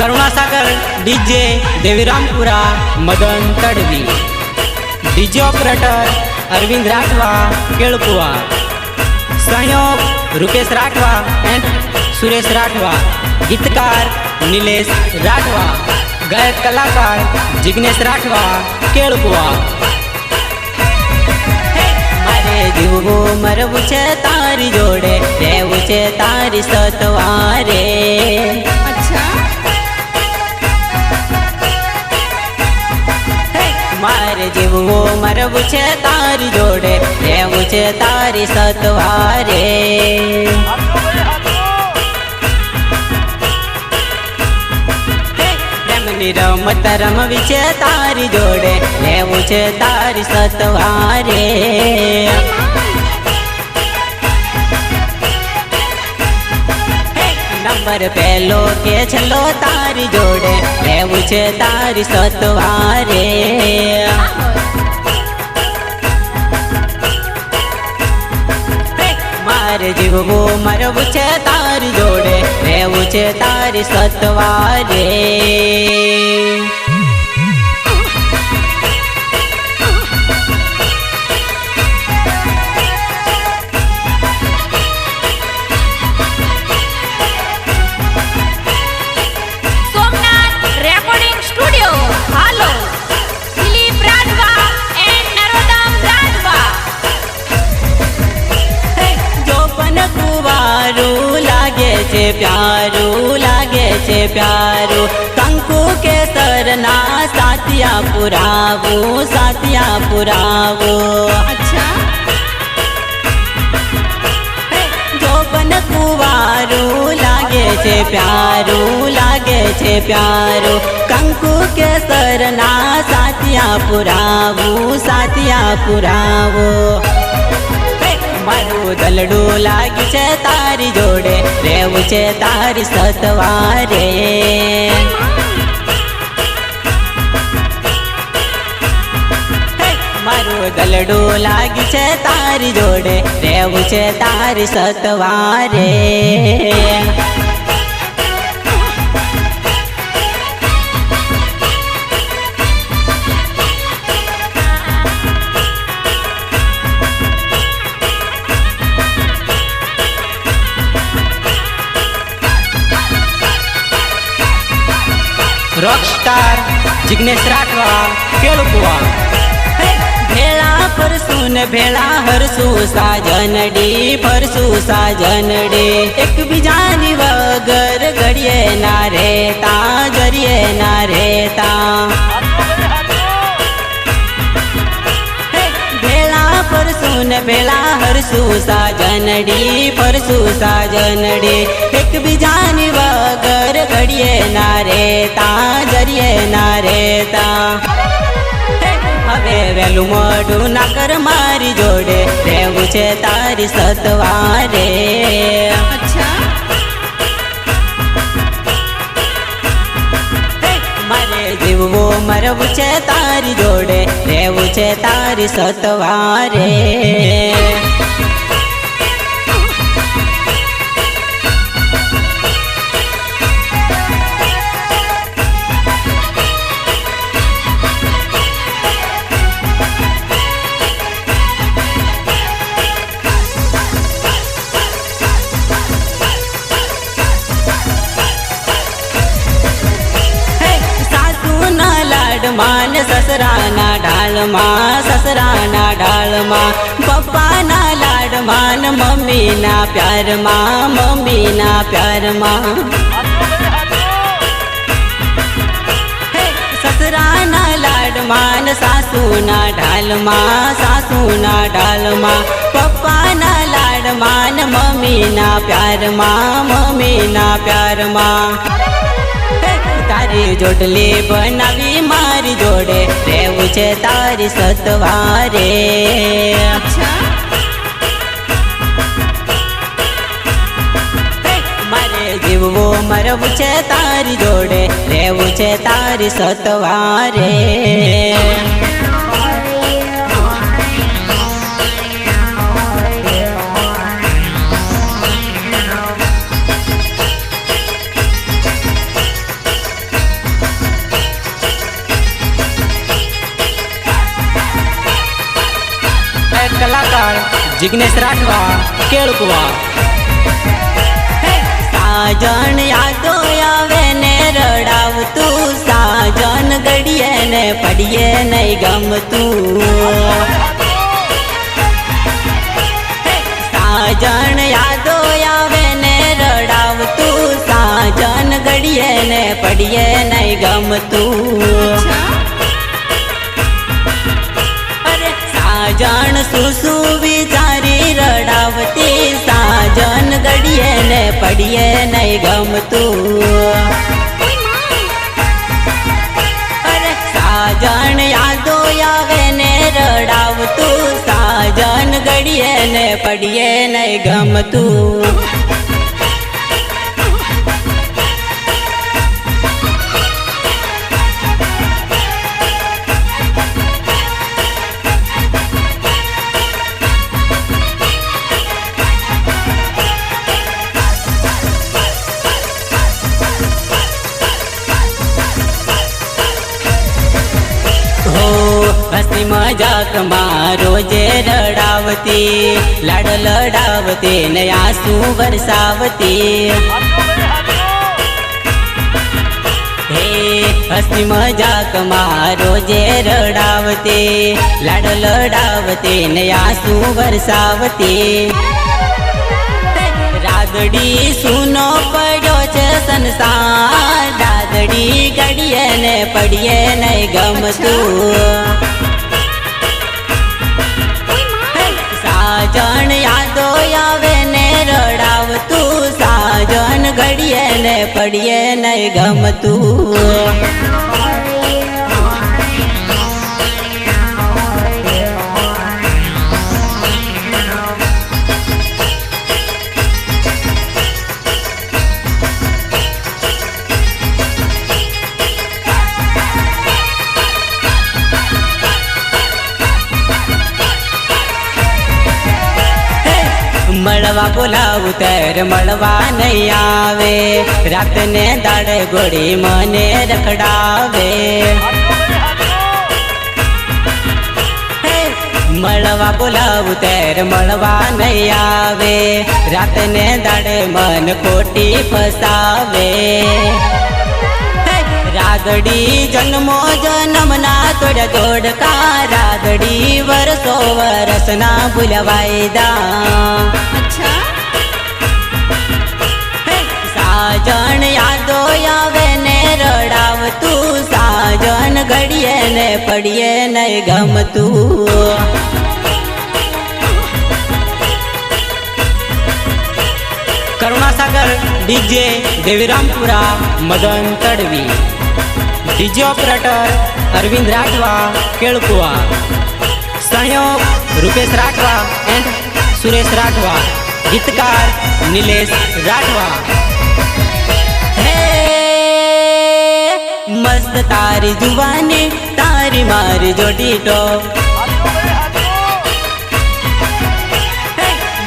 Karunasagar DJ Devirampura Madan Tadvi DJ operator Arvind Rathwa Kelkuva सहयोग Rupesh Rathwa and Suresh Rathwa गीतकार निलेश राठवा गायक कलाकार जिग्नेश राठवा केळकुवा મારે જીવવું મરવું છે તારી જોડે રહેવું છે તારી સતવારે અચ્છા મારે જીવવું મરવું છે તારી જોડે, રહેવું છે તારી સતવારે. રમત રમવી છે તારી જોડે લેવું છે તારી સતવારે. નંબર પહેલો કે છેલ્લો તારી જોડે. લેવું છે તારી સતવારે. મારે જીવવું મરવું છે તારી જોડે. રહેવું છે તારી સતવારે. प्यारो लागे छे प्यारो। कंकु के सरना सातिया पुरावो सातिया पुरावो। अच्छा। जोबन कुवारो लागे छे प्यारो लागे छे प्यारो। कंकु के सरना सातिया पुरावो सातिया पुरावो। મારું દલડું લાગી છે તારી જોડે રહેવું છે તારી સતવારે. મારું દલડું લાગ્યું છે તારી જોડે રહેવું છે તારી સતવારે. રોકસ્ટાર જિગ્નેશ રાઠવા કેળકુવા ભેળા ફરસું ને ભેળા હરસું સાજનડી ફરસું સાજનડી એકબીજાની વગર ઘડીએ ના રેતા જરીએ ના રેતા ને પેલા હરસું સાજનડી, ફરસું સાજનડી. એકબીજાની વગર ઘડીએ ના રેતા જરીએ ના રેતા હવે વેલું મોઢું ના કર મારી જોડે, રહેવું છે તારી સતવારે. અચ્છા. જીવવું મરવું છે તારી જોડે રહેવું છે તારી સતવારે. પ્યારમાં મમ્મીના પ્યારમાં સસરાના લાડમાં ને સાસુના ઢાલમાં સાસુના ઢાલમાં પપ્પાના લાડમાં ને મમ્મીના પ્યારમાં મમ્મીના પ્યારમાં તારી જોડલી બનાવી મારી જોડે રહેવું છે તારી સતવારે જીવવું મરવું છે તારી જોડે રહેવું છે તારી સતવારે. કલાકાર જિજ્ઞેશ રાઠવા કેળકુવા. સાજણ યાદો આવે ને રડાવતું. સાજન ગડીએ ને પડીએ નહીં ગમતું. સાજન યાદો આવે ને રડાવતું. સાજન ગડીએ ને પડીએ નહીં ગમતું. સાજણ સુસુ વિચારી રડાવતી. ગડીએ ને પડીએ નહીં ગમતું અરે સાજણ યાદો આવે ને રડાવતું સાજન ગડીએ ને પડીએ નહીં ગમતું મજાક મારો જે રડાવતી, લાડ લડાવતી ને આંસુ વરસાવતી. હે હસી મજાક મારો જે રડાવતી, લાડ લડાવતી ને આંસુ વરસાવતી. રાદડી સુનો પડ્યો છે સંસાર, રાદડી ગડીએ ને પડીએ નહીં ગમતું. ઘડીએ ને પડીએ નહીં ગમતું. મળવા બોલાવું તર મળવા નહીં આવે. રાતને દાડે ગોળી મને રખડાવે. મળવા બોલાવું તર મળવા નહીં આવે. રાતને દાડે મન ખોટી ફસાવે. રાગડી જન્મો જન્મના તોડ જોડકા રાગડી વરસો વરસના ભૂલવાયદા અચ્છા. હે, સાજણ યાદો આવે ને રડાવતું સાજન ઘડીએ ને પડીએ નહીં ગમતું. Karunasagar DJ Devirampura Madan Tadvi. DJ operator Arvind Rathwa, Kelkuva. સહયોગ રૂપેશ રાઠવા એન્ડ સુરેશ રાઠવા. ગીતકાર નિલેશ રાઠવા. મસ્ત તારી જુવાની, તારી મારી જોડી તો.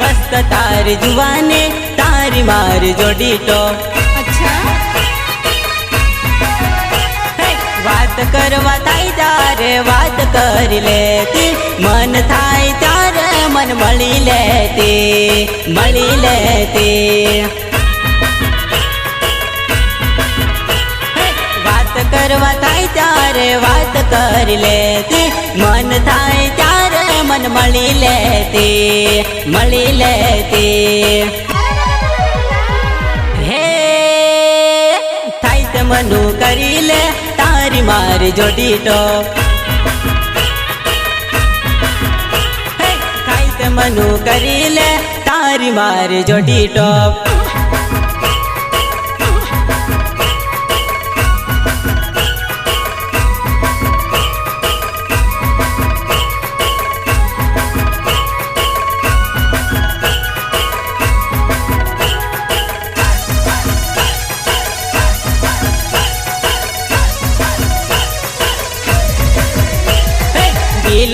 મસ્ત તારી જુવાની, તારી મારી જોડી ટોપ કરવા થાય તારે વાત કરી લેતી. મન થાય તારે મન મળી લેતી મળી લેતી. વાત કરવા થાય ત્યારે વાત કરી લેતી. મન થાય ત્યારે મન મળી લેતી મળી લેતી. થાય મનુ કરી લે. મારી જોડી તો. થાય તે કરી લે તારી મારી જોડી ટોપ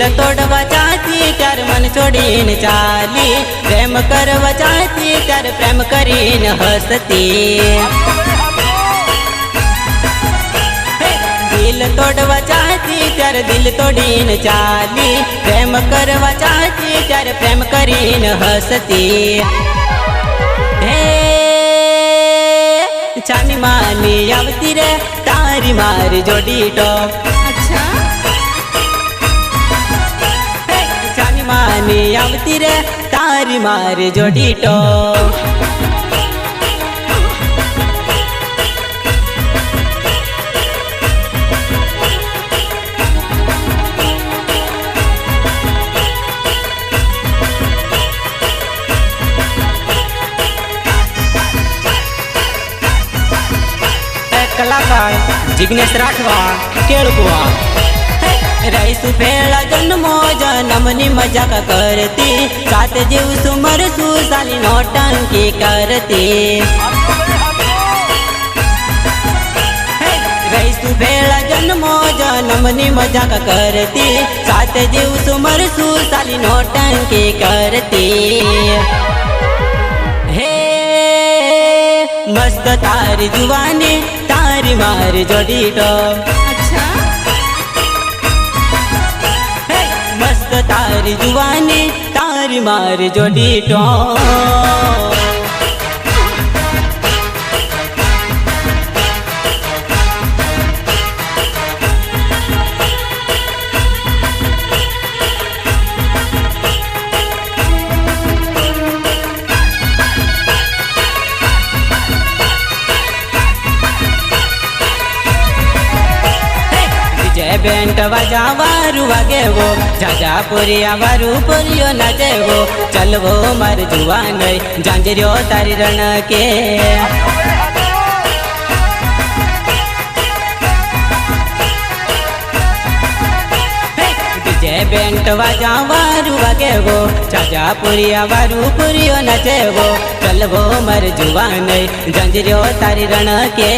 દિલ તોડવા ચાહતી ત્યારે મન છોડીને ચાલી પ્રેમ કરવા ચાહતી ત્યારે પ્રેમ કરીને હસતી હે, દિલ તોડવા ચાહતી ત્યારે દિલ તોડીને ચાલી પ્રેમ કરવા ચાહતી ત્યારે પ્રેમ કરીને હસતી હે ચાની માની આવતી રે તારી મારી જોડી ટોપ આવતી રે તારી મારી જોડી ટો. કલાકાર જિજ્ઞેશ રાખવા કેળકુવા રહીશું પેલા જન્મો જન્મની મજાક કરતી. સાત જીવશું મરશું સાલી નોટંકી કરતી. રહીશું પેલા જન્મો જન્મની મજાક કરતી. સાત જીવશું મરશું સાલી નોટંકી કરતી. હે, મસ્ત તારી જુવાની, તારી મારી જોડી ટોપ તારી જુવાની તારી મારી જોડી ટોપ વિજય બેન્ટ વાજાવારું વાગેવો જાજા પુરિયા વારું પુરિયો નાચેવો ચલવો માર જુવાન જાંજર્યો તારી રણ કે વિજય બેન્ટ વાજાવારું વાગેવો જાજા પુરિયા વારું પુરિયો નાચેવો ચલવો માર જુવાન જાંજર્યો તારી રણ કે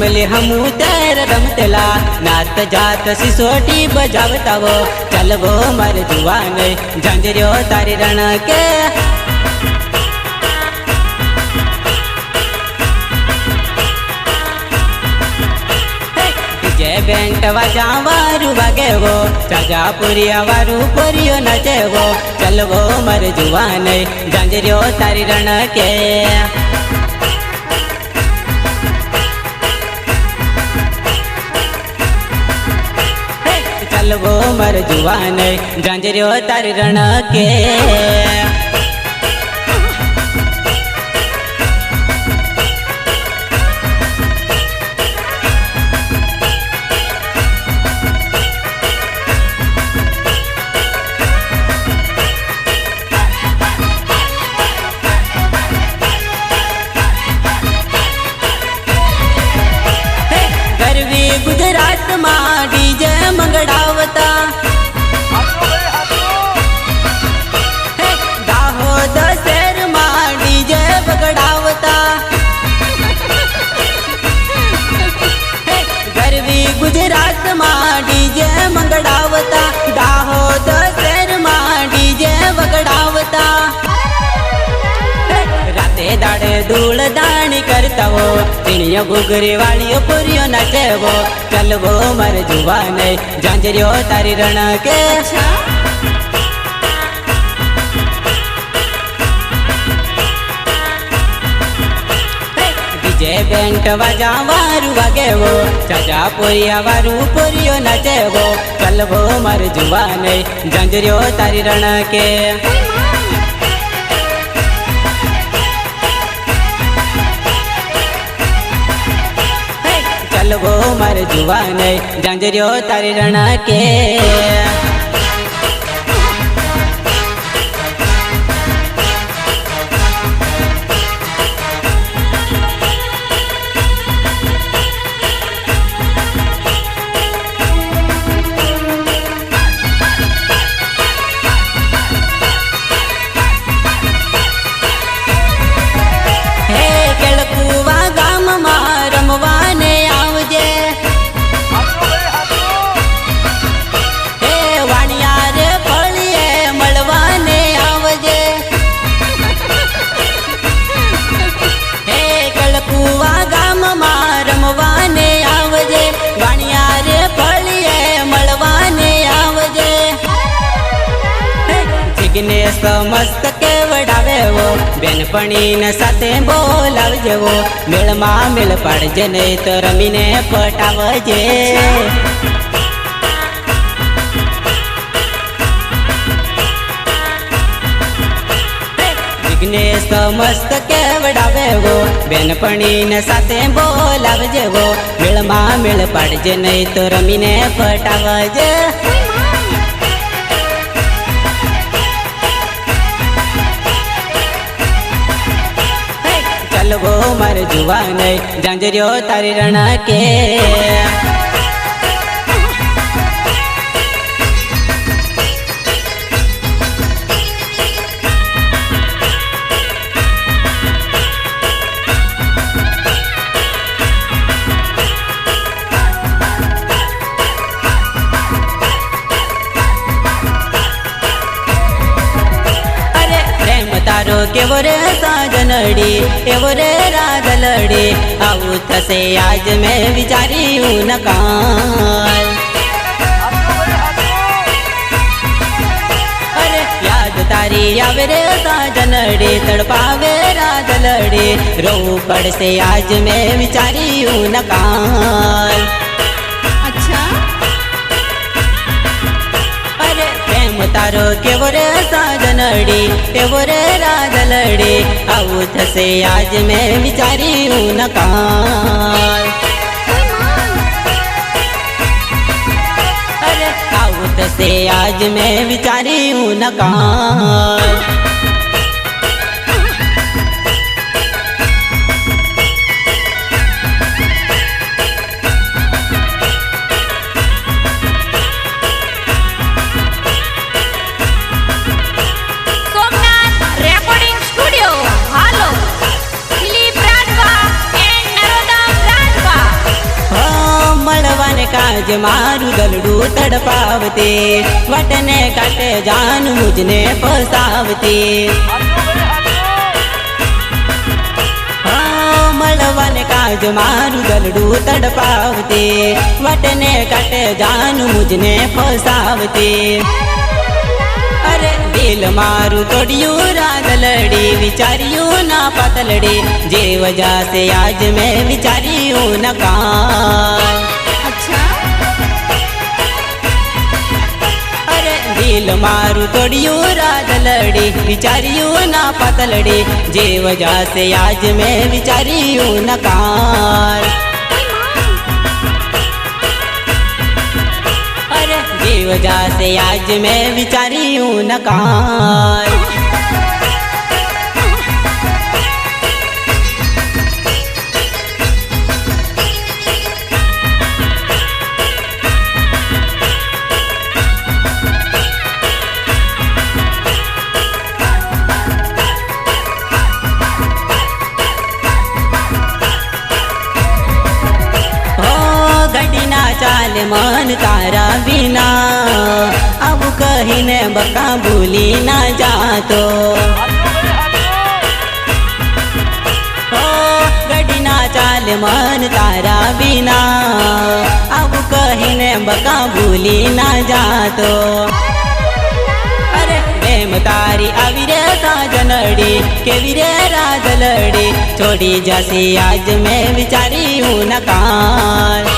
ડીજે ટીમલી હમુ તેર રમતેલા નાત જાત સિસોટી બજાવતા વો ચાલવો માર જુવાન ઝાંઝર્યો તારી રણ કે ડીજે બેન્ટ વાજા વારું વાગેવો ચાજા પુરિયા વારું પુરિયો નચેવો ચાલવો માર જુવાન ઝાંઝર્યો તારી રણ કે ચાલવો મર જુવાન. જાંજર્યો તારી રણ કે धूल दानी करता वो तिणियो घुगरी वाली पुरियो नचे वो कल वो मर जुआ नहीं जांजरियो तारी रण के अच्छा। जे बैंट वारू वगे वो चाचा पुरिया वारू पुरियो नचे वो कल वो मर जुआ नहीं जंजरियो तारी रण के! ચલવો મારે જુવાને. જાંજર્યો તારી રણા કે કેવડાવેવો બેનપણીને સાથે બોલાવજેવો. મેળમાં મેળ પાડજે નહીં તો રમીને પટાવજે. વિઘ્નેશ મસ્ત કેવડાવેવો બેનપણીને સાથે બોલાવજેવો. મેળમાં મેળ પાડજે નહીં તો રમીને પટાવજે. ચલવો મારે જુવાન. જાંજર્યો તારી રણા કે તારો કેવો રે સાજનડી એવો રે રાગલડી આવું થશે આજ મેં વિચાર્યું ન કાલ અરે યાદ તારી આવે રે સાજનડી તડપાવે રાગલડી રોવું પડશે આજ મેં વિચાર્યું ન કાલ અચ્છા અરે પ્રેમ તારો કેવો રે સાજનડી એવો રે રાગલડી આવું થશે આજ મેં વિચાર્યું ન કાલ અરે આવું થશે આજ મેં વિચાર્યું ન મળવાને કાજ મારું દલડું તડપાવતે વટને કાટે જાન મુજને ફસાવતી હા, મળવાને કાજ મારું દલડું તડપાવતે વટને કાટે જાન મુજને ફસાવતી અરે દિલ મારું તોડ્યું રાગલડી વિચાર્યું ના પાતલડી જે વજા સે આજ મેં વિચાર્યું ન અરે દિલ મારું તોડ્યું રાગલડી વિચાર્યું ના પાતલડી જે વજા સે આજ મેં વિચાર્યું ન કાલ અરે જે વજા સે આજ મેં વિચાર્યું ન ચાલ મન તારા વિના આવું કહીને બકા ભૂલી ના જાતો હો ગડીના ચાલ મન તારા વિના આવું કહીને બકા ભૂલી ના જાતો અરે પ્રેમ તારી આવી રે સાજનડી કેવી રે રાગલડી છોડી જશે આજ મેં વિચાર્યું ન કાલ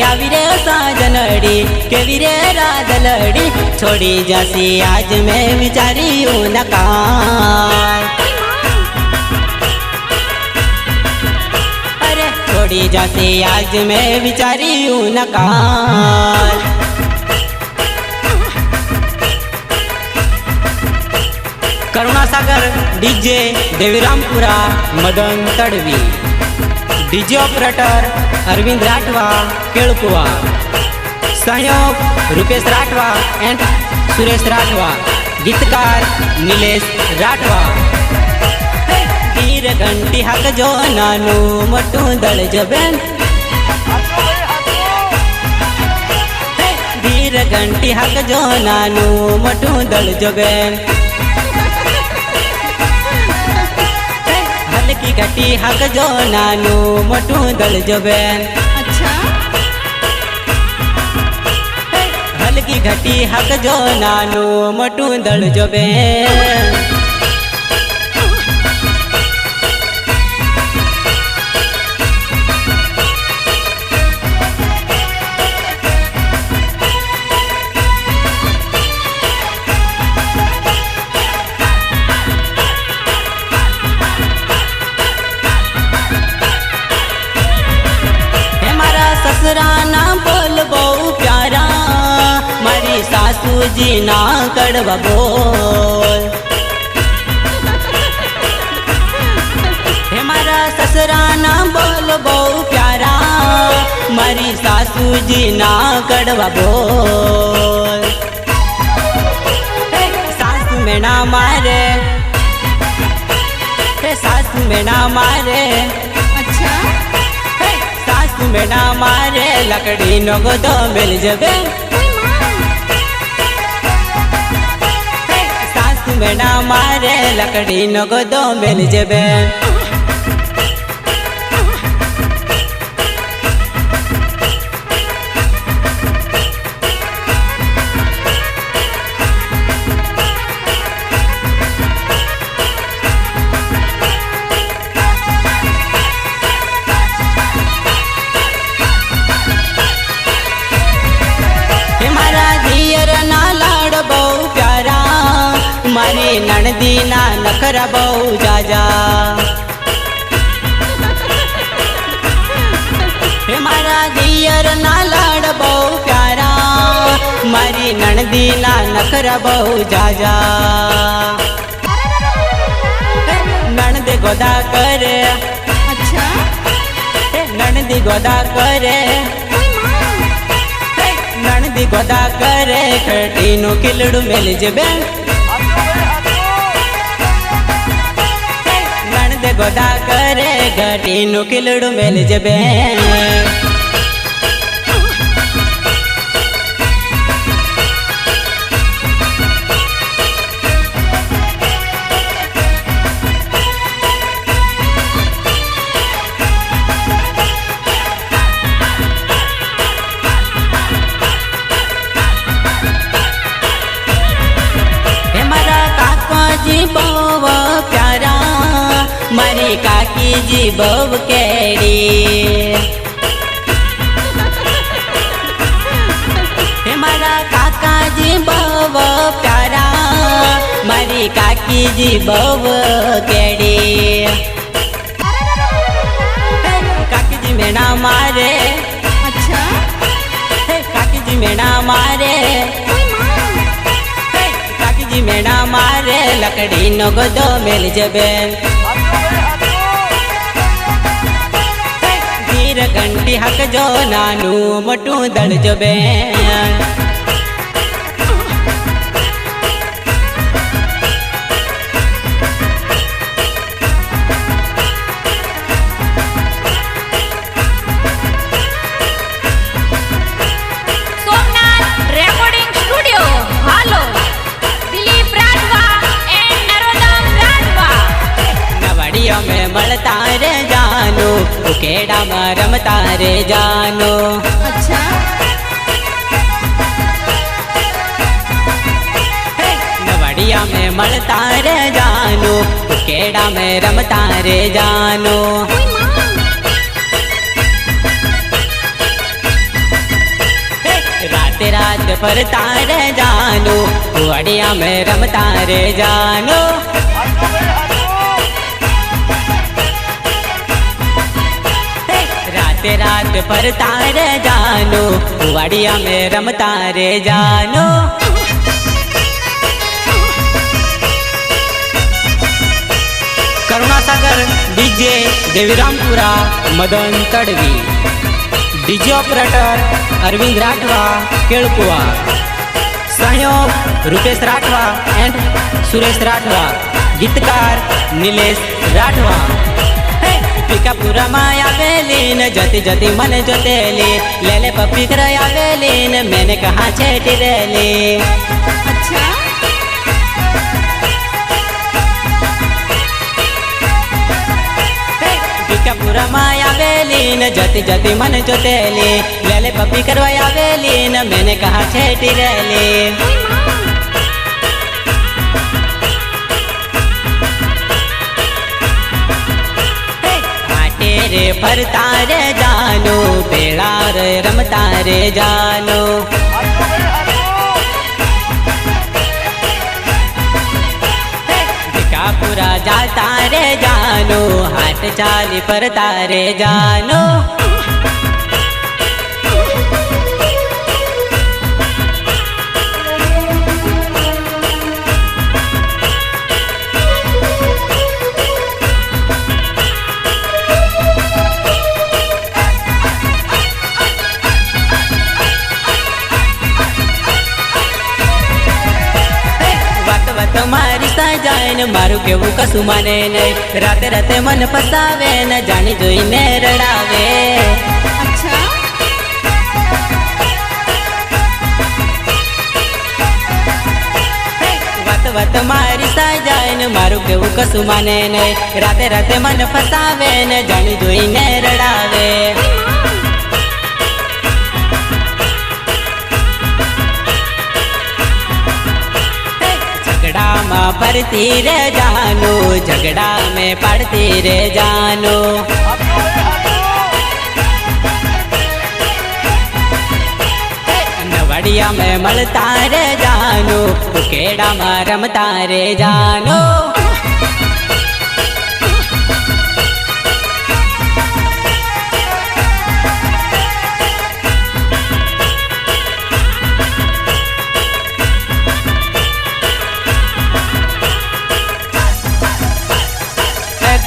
આવી રે સાજનડી કેવી રે રાગલડી છોડી જશે આજ મેં વિચાર્યું ન કાલ અરે છોડી જશે આજ મેં વિચાર્યું ન કાલ કરુણાસાગર DJ Devirampura Madan Tadvi DJ operator Arvind Rathwa, Kelkuva. સહયોગ રૂપેશ રાઠવા એન્ડ સુરેશ રાઠવા. ગીતકાર નિલેશ રાઠવા. તીર ઘંટી હાક જો નાનું મોટું દળ જબેન ધીર ઘંટી હાક જો નાનું મોટું દળ બેન ઘટી હાક જો નાનું મોટું દળજો બેન હલકી ઘટી હાકજો નાનું મોટું દળજો બેન जी ना कड़वा बोल। हे ना बोल बहु प्यारा। मरी सासू जी ना कड़वा सासू में ना मारे सासू में ना मारे। अच्छा। सासू में ना मारे लकड़ी नो दो मिल जबे મેણા મારે લકડીનો ગોદો મેલ જবে દીના નખરા બહુ જાજા. મારા દિયર ના લાડ બહુ પ્યારા. મારી નણદીના નખરા બહુ જાજા. નણદ ગોદા કરે. નણદી ગોદા કરે. નણદી ગોદા કરે. ખટીનું કિલડું મેલજ બેન. ગોદા કરે ઘટીનું કિલડું મેલજે બેન. जी बब कैरी। मारा काका जी बब प्यारा मारी काकी जी बब कैरी। काकी जी मेणा मारे। अच्छा। काकी मारे। काकी जी मेणा मारे लकड़ी नगद मिल जबे ઘંટી હકજો નાનું મોટું દળજો બેન. ફરતા રે જાનો વડિયા મેં રમતા રે જાનો Karunasagar DJ Devirampura Madan Tadvi DJ operator Arvind Rathwa Kelkuva સહયોગ રૂપેશ રાઠવા એન્ડ સુરેશ રાઠવા ગીતકાર નિલેશ રાઠવા का पूरा माया बेलीन जति जति मन जोतेली ले। ले पप्पी कराया बेलीन मैंने कहा छेटी देली पूरा माया बेलीन जति जति मन जोतेली ले। ले पप्पी करवाया बेलीन मैंने कहा छेटी बेली। अच्छा। तेरे पर तारे जानो बेड़ार रम तारे जानो। पूरा जाता रे जानो, हाथ चाली पर तारे जानो। મારું કેવું કશું માને નહીં. રાતે રાતે મન ફસાવે ને જાણી જોઈને રડાવે. વાત મારી સાઈ જાય ને મારું કેવું કશું માને નહીં. રાતે રાતે મન ફસાવે ને જાણી જોઈને રડાવે. ड्रामा भरती रे जानो, झगड़ा में पड़ती रे जानो। नवड़िया में मलता रे जानो तो केड़ा मारम तारे जानो।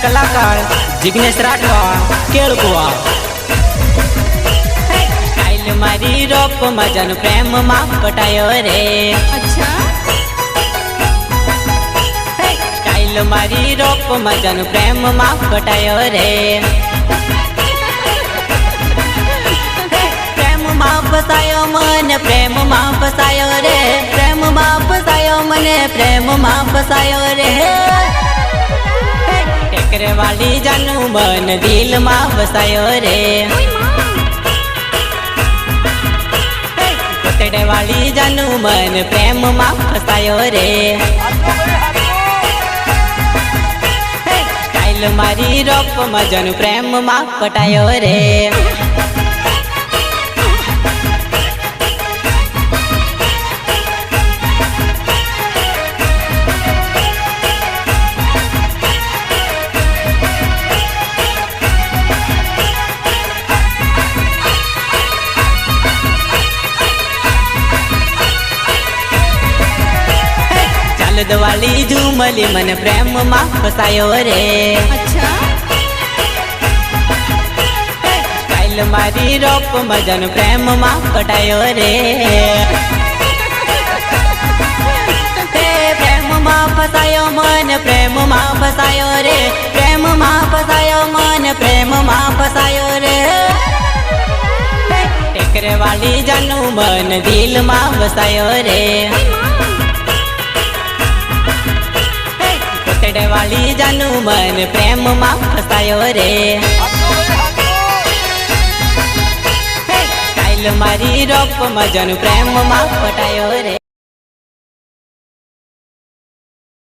कलाकार जिग्नेश राठौर केरकुआ आइल मारी रोप मजन प्रेम मा पटायो रे। अच्छा। काइल मारी रोप मजन प्रेम मा पटायो रे। प्रेम मा फसायो मन प्रेम मा फसायो रे। प्रेम मा बसायो मने प्रेम मा बसायो रे। વાળી જાનું મન દિલમાં વસાયો રે. કોતડે વાળી જાનું મન પ્રેમમાં ફસાયો રે. સ્ટાઇલ મારી રોપ મજાનું પ્રેમમાં પટાયો રે. ચાલદ વાળી ઝુમલી મને પ્રેમમાં ફસાયો રે. કાલ મારી રોપ મજાનો પ્રેમમાં પટાયો રે. પ્રેમમાં ફસાયો મન પ્રેમમાં ફસાયો રે. પ્રેમમાં ફસાયો મન પ્રેમમાં ફસાયો રે. ટેકરે વાળી જાનું મન દિલમાં વસાયો રે. કોતડે વાળી જાનું મન પ્રેમમાં ફસાયો રે. કાયલ મારી રોપ મજાનું પ્રેમમાં ફટાયો રે.